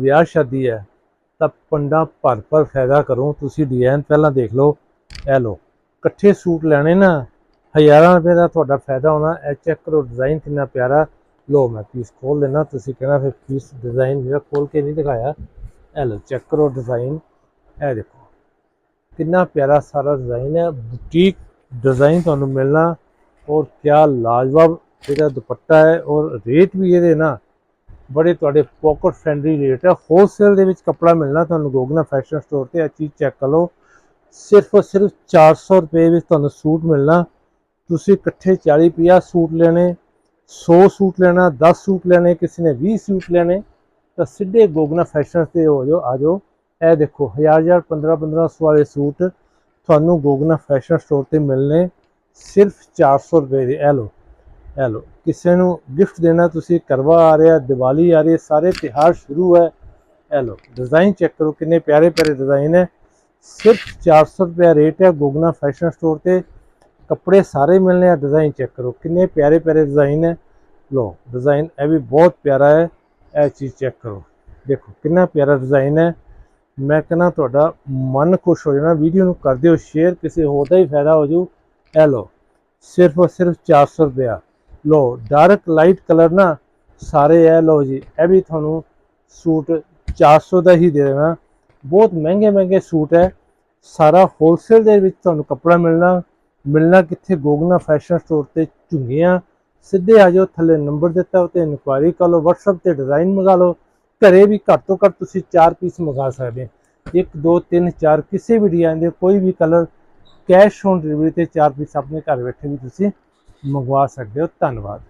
ਵਿਆਹ ਸ਼ਾਦੀ ਹੈ ਤਾਂ ਪੰਡਾ ਭਰ ਭਰ ਫਾਇਦਾ ਕਰੋ, ਤੁਸੀਂ ਡਿਜ਼ਾਈਨ ਪਹਿਲਾਂ ਦੇਖ ਲਓ, ਇਹ ਲਓ। ਇਕੱਠੇ ਸੂਟ ਲੈਣੇ ਨਾ, ਹਜ਼ਾਰਾਂ ਰੁਪਏ ਦਾ ਤੁਹਾਡਾ ਫਾਇਦਾ ਹੋਣਾ, ਇਹ ਚੈੱਕ ਕਰੋ ਡਿਜ਼ਾਈਨ ਕਿੰਨਾ ਪਿਆਰਾ। ਲਓ ਮੈਂ ਪੀਸ ਖੋਲ ਲੈਣਾ ਤੁਸੀਂ ਕਹਿਣਾ ਫਿਰ ਪੀਸ ਡਿਜ਼ਾਈਨ ਜਿਹੜਾ ਖੋਲ ਕੇ ਨਹੀਂ ਦਿਖਾਇਆ, ਇਹ ਲਓ ਚੈੱਕ ਕਰੋ ਡਿਜ਼ਾਈਨ ਇਹ ਦੇਖੋ। ਕਿੰਨਾ ਪਿਆਰਾ ਸਾਰਾ ਡਿਜ਼ਾਈਨ ਹੈ ਬੁਟੀਕ ਡਿਜ਼ਾਈਨ ਤੁਹਾਨੂੰ ਮਿਲਣਾ, ਔਰ ਕਿਆ ਲਾਜਵਾਬ ਇਹਦਾ ਦੁਪੱਟਾ ਹੈ, ਔਰ ਰੇਟ ਵੀ ਇਹਦੇ ਨਾ ਬੜੇ ਤੁਹਾਡੇ ਪੋਕਟ ਫ੍ਰੈਂਡਲੀ ਰੇਟ ਹੈ। ਹੋਲਸੇਲ ਦੇ ਵਿੱਚ ਕੱਪੜਾ ਮਿਲਣਾ ਤੁਹਾਨੂੰ ਗੋਗਨਾ ਫੈਸ਼ਨ ਸਟੋਰ ਤੇ ਇਹ ਚੀਜ਼ ਚੈੱਕ ਕਰ ਲਓ ਸਿਰਫ ਔਰ ਸਿਰਫ 400 ਰੁਪਏ ਵਿੱਚ ਤੁਹਾਨੂੰ ਸੂਟ ਮਿਲਣਾ। ਤੁਸੀਂ ਇਕੱਠੇ 40 50 ਸੂਟ ਲੈਣੇ 100 ਸੂਟ ਲੈਣਾ 10 ਸੂਟ ਲੈਣੇ, ਕਿਸੇ ਨੇ 20 ਸੂਟ ਲੈਣੇ, ਤਾਂ ਸਿੱਧੇ ਗੋਗਨਾ ਫੈਸ਼ਨ ਤੇ ਹੋ ਜਾਓ, ਆ ਜਾਓ। ਇਹ ਦੇਖੋ 1000 15 1500 ਵਾਲੇ ਸੂਟ ਤੁਹਾਨੂੰ ਗੋਗਨਾ ਫੈਸ਼ਨ ਸਟੋਰ ਤੇ ਮਿਲਣੇ। ਸਿਰਫ 400 ਰੁਪਏ ਦੇ, ਇਹ ਲਓ। ਇਹ ਲਓ ਕਿਸੇ ਨੂੰ ਗਿਫਟ ਦੇਣਾ ਤੁਸੀਂ ਕਰਵਾ ਆ ਰਿਹਾ ਦੀਵਾਲੀ ਆ ਰਹੀ ਹੈ, ਸਾਰੇ ਤਿਹਾਰ ਸ਼ੁਰੂ ਹੈ। ਇਹ ਲਓ ਡਿਜ਼ਾਈਨ ਚੈੱਕ ਕਰੋ, ਕਿੰਨੇ ਪਿਆਰੇ ਪਿਆਰੇ ਡਿਜ਼ਾਈਨ ਹੈ। ਸਿਰਫ 400 ਰੁਪਏ ਰੇਟ ਹੈ ਗੋਗਨਾ ਫੈਸ਼ਨ ਸਟੋਰ ਤੇ। ਕੱਪੜੇ ਸਾਰੇ ਮਿਲਨੇ ਆ ਡਿਜ਼ਾਈਨ ਚੈੱਕ ਕਰੋ, ਕਿੰਨੇ ਪਿਆਰੇ ਪਿਆਰੇ ਡਿਜ਼ਾਈਨ ਹੈ। ਲੋ ਡਿਜ਼ਾਈਨ ਇਹ ਵੀ ਬਹੁਤ ਪਿਆਰਾ ਹੈ, ਇਹ ਚੀਜ਼ ਚੈੱਕ ਕਰੋ। ਦੇਖੋ, ਕਿੰਨਾ ਪਿਆਰਾ ਡਿਜ਼ਾਈਨ ਹੈ। ਮੈਂ ਕਹਿੰਦਾ ਤੁਹਾਡਾ ਮਨ ਖੁਸ਼ ਹੋ ਜਾਣਾ ਵੀਡੀਓ ਨੂੰ ਕਰ ਦਿਓ ਸ਼ੇਅਰ ਕਿਸੇ ਹੋਰ ਦਾ ਹੀ ਫਾਇਦਾ ਹੋ ਜੂ ਇਹ ਲੋ ਸਿਰਫ ਔਰ ਸਿਰਫ 400 ਰੁਪਇਆ। ਲੋ ਡਾਰਕ ਲਾਈਟ ਕਲਰ ਨਾ ਸਾਰੇ ਇਹ ਲੋ ਜੀ, ਇਹ ਵੀ ਤੁਹਾਨੂੰ ਸੂਟ 400 ਦਾ ਹੀ ਦੇ ਦੇਣਾ। ਬਹੁਤ ਮਹਿੰਗੇ ਮਹਿੰਗੇ ਸੂਟ ਹੈ ਸਾਰਾ ਹੋਲਸੇਲ ਦੇ ਵਿੱਚ ਤੁਹਾਨੂੰ ਕੱਪੜਾ ਮਿਲਣਾ ਮਿਲਣਾ ਕਿੱਥੇ? ਗੋਗਨਾ ਫੈਸ਼ਨ ਸਟੋਰ ਤੇ ਝੁੰਗੀਆਂ। ਸਿੱਧੇ ਆ ਜਾਓ, ਥੱਲੇ ਨੰਬਰ ਦਿੱਤਾ ਉੱਤੇ ਇਨਕੁਆਇਰੀ ਕਰ ਲਓ, WhatsApp ਤੇ ਡਿਜ਼ਾਈਨ ਮੰਗਾ ਲਓ। ਘਰੇ ਵੀ ਘੱਟ ਤੋਂ ਘੱਟ ਤੁਸੀਂ 4 ਪੀਸ ਮੰਗਾ ਸਕਦੇ ਹੋ। 1 2 3 4 ਕਿਸੇ ਵੀ ਡਿਜ਼ਾਈਨ ਦੇ ਕੋਈ ਵੀ ਕਲਰ ਕੈਸ਼ ਔਨ ਡਿਲੀਵਰੀ ਤੇ 4 ਪੀਸ ਆਪਣੇ ਘਰ ਬੈਠੇ ਵੀ ਤੁਸੀਂ ਮੰਗਵਾ ਸਕਦੇ ਹੋ ਧੰਨਵਾਦ।